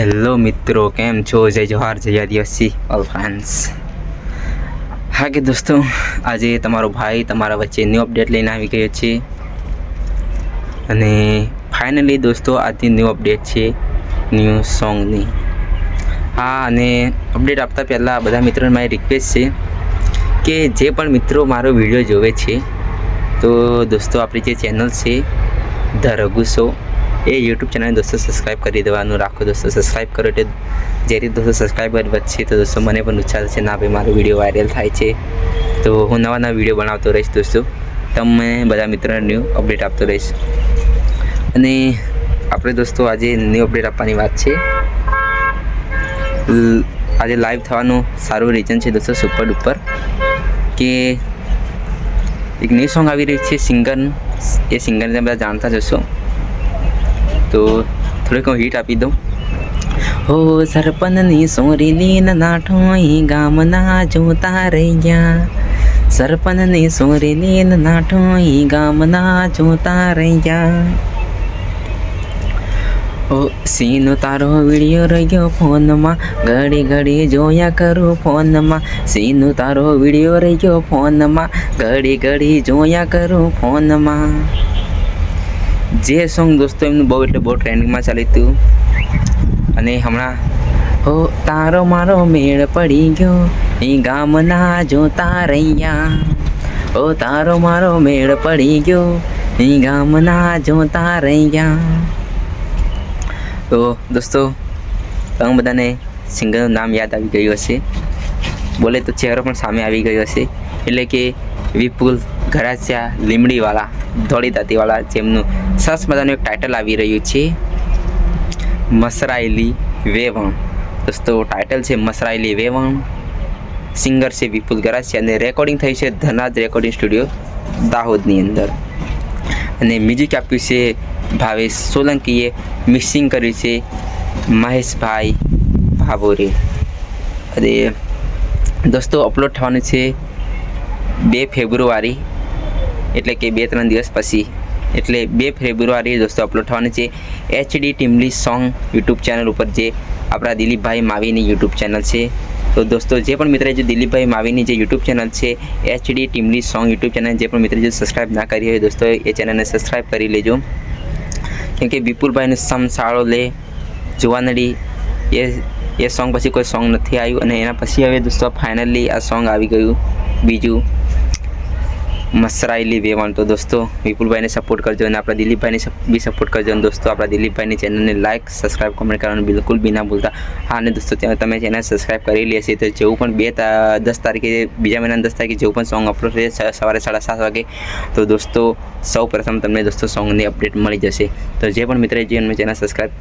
Hello મિત્રો. કેમ છો? જય જવાહર, જય આદિવાસી ઓલ ફ્રેન્ડ્સ હા કે દોસ્તો, આજે તમારો ભાઈ તમારા વચ્ચે ન્યૂ અપડેટ લઈને આવી ગયો છે. અને ફાઇનલી દોસ્તો, આજની ન્યૂ અપડેટ છે ન્યૂ સોંગની હા, અને અપડેટ આપતા પહેલાં બધા મિત્રોને મારી રિક્વેસ્ટ છે કે જે પણ મિત્રો મારો વીડિયો જોવે છે, તો દોસ્તો, આપણી જે ચેનલ છે, ધ રઘુ શો એ યુટ્યુબ ચેનલ દોસ્તો સબસ્ક્રાઈબ કરી દેવાનું, રાખો દોસ્તો સબસ્ક્રાઈબ કરો એટલે જે રીતે દોસ્તો સબસ્ક્રાઈબર વધશે. તો દોસ્તો મને પણ ઉત્સાહ થશે. ના ભાઈ, મારો વીડિયો વાયરલ થાય છે. તો હું નવા નવા વીડિયો બનાવતો રહીશ દોસ્તો. તમે બધા મિત્રોને ન્યૂ અપડેટ આપતો રહીશ. અને આપણે દોસ્તો આજે ન્યૂ અપડેટ આપવાની વાત છે. આજે લાઈવ થવાનું સારું રીઝન છે દોસ્તો સુપર ડુપર કે એક ન્યૂ સોંગ આવી રહ્યું છે, સિંગર. એ સિંગરને બધા જાણતા જ હશો. તો થોડીક હું હીટ આપી દઉં. હો સરપનની સોરીની નાઠોઈ ગામના જોતા રહ્યા. સરપનની સોરીની નાઠોઈ ગામના જોતા રહ્યા. ઓ સીનો તારો વીડિયો રહ્યો ફોનમાં, ઘડી ઘડી જોયા કરું ફોનમાં. સીનો તારો વીડિયો રહ્યો ફોનમાં, ઘડી ઘડી જોયા કરું ફોનમાં. જે સોંગ દોસ્તો, એમનું બહુ એટલે બહુ ટ્રેન્ડિંગમાં ચાલ્યું હતું. અને હમણાં, હો, તારો મારો મેળ પડી ગયો. એ ગામના જોતા રહ્યા ઓ તારો મારો મેળ પડી ગયો. એ ગામના જોતા રહ્યા તો દોસ્તો, તમે બધાને સિંગરનું નામ યાદ આવી ગયું હશે. બોલે તો ચહેરો પણ સામે આવી ગયો હશે. એટલે કે વિપુલ ઘરાસિયા લીમડીવાળા ધોળી દાંતીવાળા જેમનું સરસ મજાનું એક ટાઇટલ આવી રહ્યું છે. મસરાયેલી વેવણ. દોસ્તો ટાઇટલ છે મસરાયેલી વેવણ. સિંગર છે વિપુલ ગરાસિયા અને રેકોર્ડિંગ થઈ છે ધનાજ રેકોર્ડિંગ સ્ટુડિયો દાહોદની અંદર. અને મ્યુઝિક આપ્યું છે ભાવેશ સોલંકીએ મિક્સિંગ કર્યું છે મહેશભાઈ ભાભોરે. અને દોસ્તો અપલોડ થવાનું છે બે ફેબ્રુઆરી એટલે કે બે ત્રણ દિવસ પછી. એટલે બે ફેબ્રુઆરી દોસ્તો અપલોડ થવાનું છે HD Timli song YouTube channel ઉપર જે આપણા દિલીપભાઈ માવીની યુટ્યુબ ચેનલ છે. તો દોસ્તો જે પણ મિત્રે જે દિલીપભાઈ માવીની જે યુટ્યુબ ચેનલ છે HD Timli song YouTube channel જે પણ મિત્રએ જો સબસ્ક્રાઈબ ના કરી હોય દોસ્તો, એ ચેનલને સબસ્ક્રાઈબ કરી લેજો. કેમ કે વિપુલભાઈનું સમસાળો લે, જુવાનડી, એ એ સોંગ પછી કોઈ સોંગ નથી આવ્યું અને એના પછી હવે દોસ્તો ફાઇનલી આ સોંગ આવી ગયું બીજું. મસરાયેલી વેવાણ તો દોસ્તો વિપુલભાઈને સપોર્ટ કરજો અને આપણા દિલીપભાઈને સપ- બી સપોર્ટ કરજો અને દોસ્તો આપણા દિલીપભાઈની ચેનલને લાઇક સબસ્ક્રાઇબ કમેન્ટ કરવાનું બિલકુલ બી ના ભૂલતા હા અને દોસ્તો ત્યાં તમે ચેનલ સબસ્ક્રાઇબ કરી લેશે તો જેવું પણ બે તા- દસ તારીખે બીજા મહિનાની દસ તારીખે જેવું પણ સોંગ અપલોડ થશે સવારે સાડા સાત વાગે તો દોસ્તો સૌ પ્રથમ તમને દોસ્તો સોંગની અપડેટ મળી જશે તો જે પણ મિત્રએ જે એમની ચેનલ સબસ્ક્રાઇબ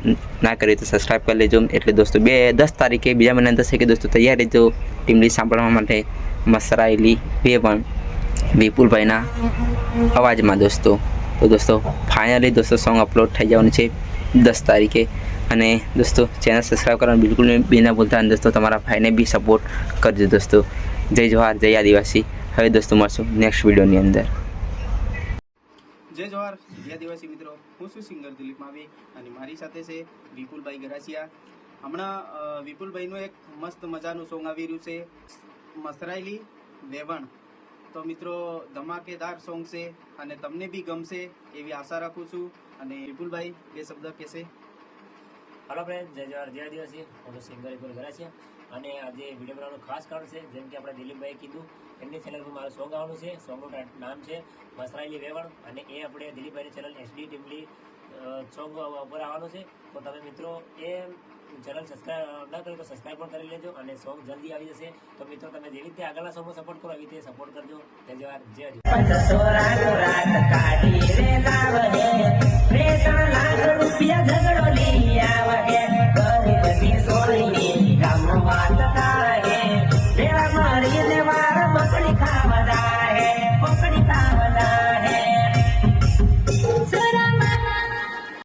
ના કરી તો સબસ્ક્રાઇબ કરી લેજો એટલે દોસ્તો બે દસ તારીખે બીજા મહિનાની દસ તારીખે દોસ્તો તૈયાર રહેજો ટીમલી સાંભળવા માટે મસરાયેલી બે પણ વિપુલભાઈના અવાજમાં દોસ્તો. તો દોસ્તો ફાઇનલી દોસ્તો સોંગ અપલોડ થઈ જવાનું છે દસ તારીખે. અને દોસ્તો ચેનલ સબસ્ક્રાઈબ કરવાનું બિલકુલ બી ના ભૂલતા. અને દોસ્તો, તમારા ભાઈને બી સપોર્ટ કરજો દોસ્તો. જય જવાહર, જય આદિવાસી. હવે દોસ્તો, મળશું નેક્સ્ટ વિડીયોની અંદર. જય જવાહર, જય આદિવાસી મિત્રો. હું છું સિંગર દિલીપ માવી અને મારી સાથે છે વિપુલભાઈ ગરાસિયા. હમણાં વિપુલભાઈનું એક મસ્ત મજાનું સોંગ આવી રહ્યું છે, મસરાયેલી વેવણ. તો મિત્રો, ધમાકેદાર સોંગ છે અને તમને બી ગમશે એવી આશા રાખું છું. અને વિપુલભાઈ, બે શબ્દ કહેશે. હલો ફ્રેન્ડ જય જવાહર, જય દિવસી હું તો સિંગર ઇકુલ ગરાસિયા. અને આજે વીડિયો બનાવવાનું ખાસ કારણ છે, જેમ કે આપણે દિલીપભાઈએ કીધું, એમની ચેનલ પર મારું સોંગ આવવાનું છે. સોંગનું નામ છે મસરાયેલી વેવણ. અને એ આપણે દિલીપભાઈની ચેનલ એસડી ટીમલી સોંગ ઉપર આવવાનું છે. તો તમે મિત્રો એ ચેનલ સબસ્ક્રાઈબ ના કરી તો સબસ્ક્રાઈબ પણ કરી લેજો અને સોંગ જલ્દી આવી જશે. તો મિત્રો તમે જેવી રીતે આગળના સોંગમાં સપોર્ટ કરો, એવી રીતે સપોર્ટ કરજો. જય જય આદિવાસી